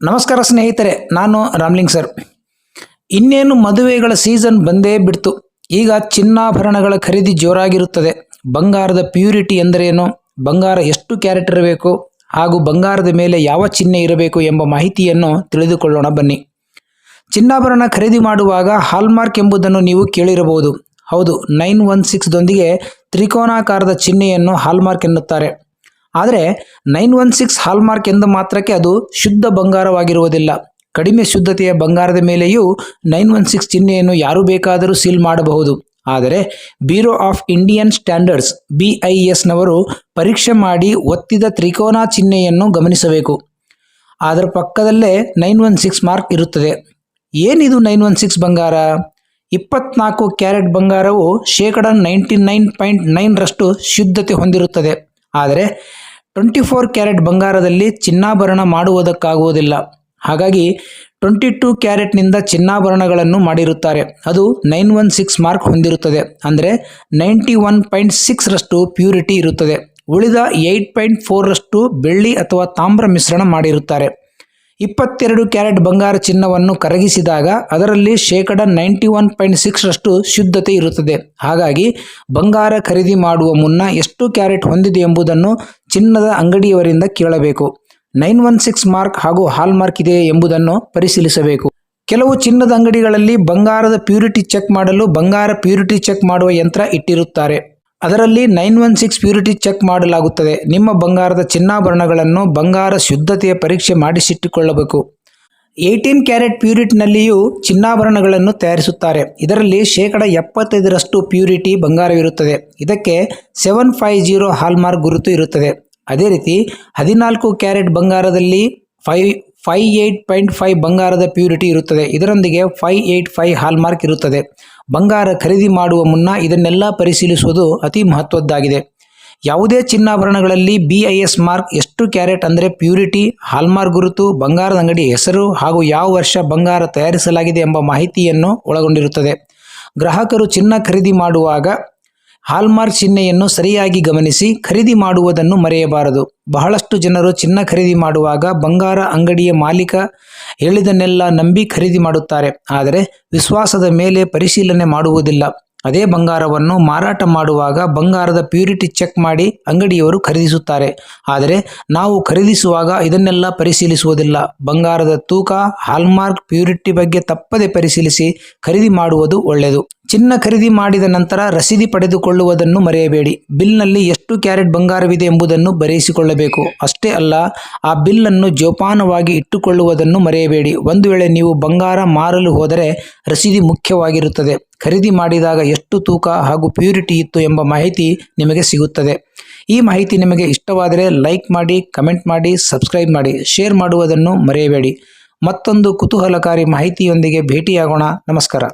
ನಮಸ್ಕಾರ ಸ್ನೇಹಿತರೆ, ನಾನು ರಾಮ್ಲಿಂಗ್ ಸರ್. ಇನ್ನೇನು ಮದುವೆಗಳ ಸೀಸನ್ ಬಂದೇ ಬಿಡ್ತು. ಈಗ ಚಿನ್ನಾಭರಣಗಳ ಖರೀದಿ ಜೋರಾಗಿರುತ್ತದೆ. ಬಂಗಾರದ ಪ್ಯೂರಿಟಿ ಎಂದರೇನು? ಬಂಗಾರ ಎಷ್ಟು ಕ್ಯಾರೆಟ್ ಇರಬೇಕು? ಹಾಗೂ ಬಂಗಾರದ ಮೇಲೆ ಯಾವ ಚಿಹ್ನೆ ಇರಬೇಕು ಎಂಬ ಮಾಹಿತಿಯನ್ನು ತಿಳಿದುಕೊಳ್ಳೋಣ ಬನ್ನಿ. ಚಿನ್ನಾಭರಣ ಖರೀದಿ ಮಾಡುವಾಗ ಹಾಲ್ಮಾರ್ಕ್ ಎಂಬುದನ್ನು ನೀವು ಕೇಳಿರಬಹುದು. ಹೌದು, ನೈನ್ ಒನ್ ಸಿಕ್ಸ್ದೊಂದಿಗೆ ತ್ರಿಕೋನಾಕಾರದ ಚಿಹ್ನೆಯನ್ನು ಹಾಲ್ಮಾರ್ಕ್ ಎನ್ನುತ್ತಾರೆ. ಆದರೆ ನೈನ್ ಒನ್ ಸಿಕ್ಸ್ ಹಾಲ್ಮಾರ್ಕ್ ಎಂದು ಮಾತ್ರಕ್ಕೆ ಅದು ಶುದ್ಧ ಬಂಗಾರವಾಗಿರುವುದಿಲ್ಲ. ಕಡಿಮೆ ಶುದ್ಧತೆಯ ಬಂಗಾರದ ಮೇಲೆಯೂ ನೈನ್ ಒನ್ ಸಿಕ್ಸ್ ಚಿಹ್ನೆಯನ್ನು ಯಾರು ಬೇಕಾದರೂ ಸೀಲ್ ಮಾಡಬಹುದು. ಆದರೆ Bureau of Indian Standards B I ಎಸ್ನವರು ಪರೀಕ್ಷೆ ಮಾಡಿ ಒತ್ತಿದ ತ್ರಿಕೋನ ಚಿಹ್ನೆಯನ್ನು ಗಮನಿಸಬೇಕು. ಅದರ ಪಕ್ಕದಲ್ಲೇ ನೈನ್ ಒನ್ ಸಿಕ್ಸ್ ಮಾರ್ಕ್ ಇರುತ್ತದೆ. ಏನಿದು ನೈನ್ ಒನ್ ಸಿಕ್ಸ್ ಬಂಗಾರ? ಇಪ್ಪತ್ನಾಲ್ಕು ಕ್ಯಾರೆಟ್ ಬಂಗಾರವು ಶೇಕಡ ನೈಂಟಿ ನೈನ್ ಪಾಯಿಂಟ್ ನೈನ್ರಷ್ಟು ಶುದ್ಧತೆ ಹೊಂದಿರುತ್ತದೆ. ಆದರೆ ಟ್ವೆಂಟಿ ಫೋರ್ ಕ್ಯಾರೆಟ್ ಬಂಗಾರದಲ್ಲಿ ಚಿನ್ನಾಭರಣ ಮಾಡುವುದಕ್ಕಾಗುವುದಿಲ್ಲ. ಹಾಗಾಗಿ ಟ್ವೆಂಟಿ ಟೂ ಕ್ಯಾರೆಟ್ನಿಂದ ಚಿನ್ನಾಭರಣಗಳನ್ನು ಮಾಡಿರುತ್ತಾರೆ. ಅದು ನೈನ್ ಒನ್ ಸಿಕ್ಸ್ ಮಾರ್ಕ್ ಹೊಂದಿರುತ್ತದೆ. ಅಂದರೆ ನೈಂಟಿ ಒನ್ ಪಾಯಿಂಟ್ ಸಿಕ್ಸ್ರಷ್ಟು ಪ್ಯೂರಿಟಿ ಇರುತ್ತದೆ. ಉಳಿದ ಏಯ್ಟ್ ಪಾಯಿಂಟ್ ಫೋರ್ರಷ್ಟು ಬೆಳ್ಳಿ ಅಥವಾ ತಾಮ್ರ ಮಿಶ್ರಣ ಮಾಡಿರುತ್ತಾರೆ. ಇಪ್ಪತ್ತೆರಡು ಕ್ಯಾರೆಟ್ ಬಂಗಾರ ಚಿನ್ನವನ್ನು ಕರಗಿಸಿದಾಗ ಅದರಲ್ಲಿ ಶೇಕಡ ನೈಂಟಿ ಒನ್ ಪಾಯಿಂಟ್ ಸಿಕ್ಸ್ರಷ್ಟು ಶುದ್ಧತೆ ಇರುತ್ತದೆ. ಹಾಗಾಗಿ ಬಂಗಾರ ಖರೀದಿ ಮಾಡುವ ಮುನ್ನ ಎಷ್ಟು ಕ್ಯಾರೆಟ್ ಹೊಂದಿದೆ ಎಂಬುದನ್ನು ಚಿನ್ನದ ಅಂಗಡಿಯವರಿಂದ ಕೇಳಬೇಕು. ನೈನ್ ಒನ್ ಸಿಕ್ಸ್ ಮಾರ್ಕ್ ಹಾಗೂ ಹಾಲ್ ಮಾರ್ಕ್ ಇದೆ ಎಂಬುದನ್ನು ಪರಿಶೀಲಿಸಬೇಕು. ಕೆಲವು ಚಿನ್ನದ ಅಂಗಡಿಗಳಲ್ಲಿ ಬಂಗಾರದ ಪ್ಯೂರಿಟಿ ಚೆಕ್ ಮಾಡಲು ಬಂಗಾರ ಪ್ಯೂರಿಟಿ ಚೆಕ್ ಮಾಡುವ ಯಂತ್ರ ಇಟ್ಟಿರುತ್ತಾರೆ. ಅದರಲ್ಲಿ nine one six purity check ಮಾಡಲಾಗುತ್ತದೆ. ನಿಮ್ಮ ಬಂಗಾರದ ಚಿನ್ನಾಭರಣಗಳನ್ನು ಬಂಗಾರ ಶುದ್ಧತೆಯ ಪರೀಕ್ಷೆ ಮಾಡಿಸಿಟ್ಟುಕೊಳ್ಳಬೇಕು. ಏಯ್ಟೀನ್ ಕ್ಯಾರೆಟ್ ಪ್ಯೂರಿಟಿನಲ್ಲಿಯೂ ಚಿನ್ನಾಭರಣಗಳನ್ನು ತಯಾರಿಸುತ್ತಾರೆ. ಇದರಲ್ಲಿ ಶೇಕಡ ಎಪ್ಪತ್ತೈದರಷ್ಟು ಪ್ಯೂರಿಟಿ ಬಂಗಾರವಿರುತ್ತದೆ. ಇದಕ್ಕೆ ಸೆವೆನ್ ಫೈವ್ ಜೀರೋ ಹಾಲ್ಮಾರ್ಕ್ ಗುರುತು ಇರುತ್ತದೆ. ಅದೇ ರೀತಿ ಹದಿನಾಲ್ಕು ಕ್ಯಾರೆಟ್ ಬಂಗಾರದಲ್ಲಿ ಫೈ ಫೈ ಏಯ್ಟ್ ಪಾಯಿಂಟ್ ಫೈವ್ ಬಂಗಾರದ ಪ್ಯೂರಿಟಿ ಇರುತ್ತದೆ. ಇದರೊಂದಿಗೆ ಫೈ ಏಯ್ಟ್ ಫೈವ್ ಹಾಲ್ಮಾರ್ಕ್ ಇರುತ್ತದೆ. ಬಂಗಾರ ಖರೀದಿ ಮಾಡುವ ಮುನ್ನ ಇದನ್ನೆಲ್ಲ ಪರಿಶೀಲಿಸುವುದು ಅತಿ ಮಹತ್ವದ್ದಾಗಿದೆ. ಯಾವುದೇ ಚಿನ್ನಾಭರಣಗಳಲ್ಲಿ ಬಿ ಐ ಎಸ್ ಮಾರ್ಕ್ ಎಷ್ಟು ಕ್ಯಾರೆಟ್ ಅಂದರೆ ಪ್ಯೂರಿಟಿ ಹಾಲ್ಮಾರ್ಕ್ ಗುರುತು, ಬಂಗಾರದ ಅಂಗಡಿ ಹೆಸರು ಹಾಗೂ ಯಾವ ವರ್ಷ ಬಂಗಾರ ತಯಾರಿಸಲಾಗಿದೆ ಎಂಬ ಮಾಹಿತಿಯನ್ನು ಒಳಗೊಂಡಿರುತ್ತದೆ. ಗ್ರಾಹಕರು ಚಿನ್ನ ಖರೀದಿ ಮಾಡುವಾಗ ಹಾಲ್ಮಾರ್ಕ್ ಚಿಹ್ನೆಯನ್ನು ಸರಿಯಾಗಿ ಗಮನಿಸಿ ಖರೀದಿ ಮಾಡುವುದನ್ನು ಮರೆಯಬಾರದು. ಬಹಳಷ್ಟು ಜನರು ಚಿನ್ನ ಖರೀದಿ ಮಾಡುವಾಗ ಬಂಗಾರ ಅಂಗಡಿಯ ಮಾಲೀಕ ಹೇಳಿದನ್ನೆಲ್ಲ ನಂಬಿ ಖರೀದಿ ಮಾಡುತ್ತಾರೆ. ಆದರೆ ವಿಶ್ವಾಸದ ಮೇಲೆ ಪರಿಶೀಲನೆ ಮಾಡುವುದಿಲ್ಲ. ಅದೇ ಬಂಗಾರವನ್ನು ಮಾರಾಟ ಮಾಡುವಾಗ ಬಂಗಾರದ ಪ್ಯೂರಿಟಿ ಚೆಕ್ ಮಾಡಿ ಅಂಗಡಿಯವರು ಖರೀದಿಸುತ್ತಾರೆ. ಆದರೆ ನಾವು ಖರೀದಿಸುವಾಗ ಇದನ್ನೆಲ್ಲ ಪರಿಶೀಲಿಸುವುದಿಲ್ಲ. ಬಂಗಾರದ ತೂಕ, ಹಾಲ್ಮಾರ್ಕ್ ಪ್ಯೂರಿಟಿ ಬಗ್ಗೆ ತಪ್ಪದೆ ಪರಿಶೀಲಿಸಿ ಖರೀದಿ ಮಾಡುವುದು ಒಳ್ಳೆಯದು. ಚಿನ್ನ ಖರೀದಿ ಮಾಡಿದ ನಂತರ ರಸೀದಿ ಪಡೆದುಕೊಳ್ಳುವುದನ್ನು ಮರೆಯಬೇಡಿ. ಬಿಲ್ನಲ್ಲಿ ಎಷ್ಟು ಕ್ಯಾರೆಟ್ ಬಂಗಾರವಿದೆ ಎಂಬುದನ್ನು ಬರೆಯಿಸಿಕೊಳ್ಳಬೇಕು. ಅಷ್ಟೇ ಅಲ್ಲ, ಆ ಬಿಲ್ಲನ್ನು ಜೋಪಾನವಾಗಿ ಇಟ್ಟುಕೊಳ್ಳುವುದನ್ನು ಮರೆಯಬೇಡಿ. ಒಂದು ವೇಳೆ ನೀವು ಬಂಗಾರ ಮಾರಲು ಹೋದರೆ ರಸೀದಿ ಮುಖ್ಯವಾಗಿರುತ್ತದೆ. ಖರೀದಿ ಮಾಡಿದಾಗ ಎಷ್ಟು ತೂಕ ಹಾಗೂ ಪ್ಯೂರಿಟಿ ಇತ್ತು ಎಂಬ ಮಾಹಿತಿ ನಿಮಗೆ ಸಿಗುತ್ತದೆ. ಈ ಮಾಹಿತಿ ನಿಮಗೆ ಇಷ್ಟವಾದರೆ ಲೈಕ್ ಮಾಡಿ, ಕಮೆಂಟ್ ಮಾಡಿ, ಸಬ್ಸ್ಕ್ರೈಬ್ ಮಾಡಿ, ಶೇರ್ ಮಾಡುವುದನ್ನು ಮರೆಯಬೇಡಿ. ಮತ್ತೊಂದು ಕುತೂಹಲಕಾರಿ ಮಾಹಿತಿಯೊಂದಿಗೆ ಭೇಟಿಯಾಗೋಣ. ನಮಸ್ಕಾರ.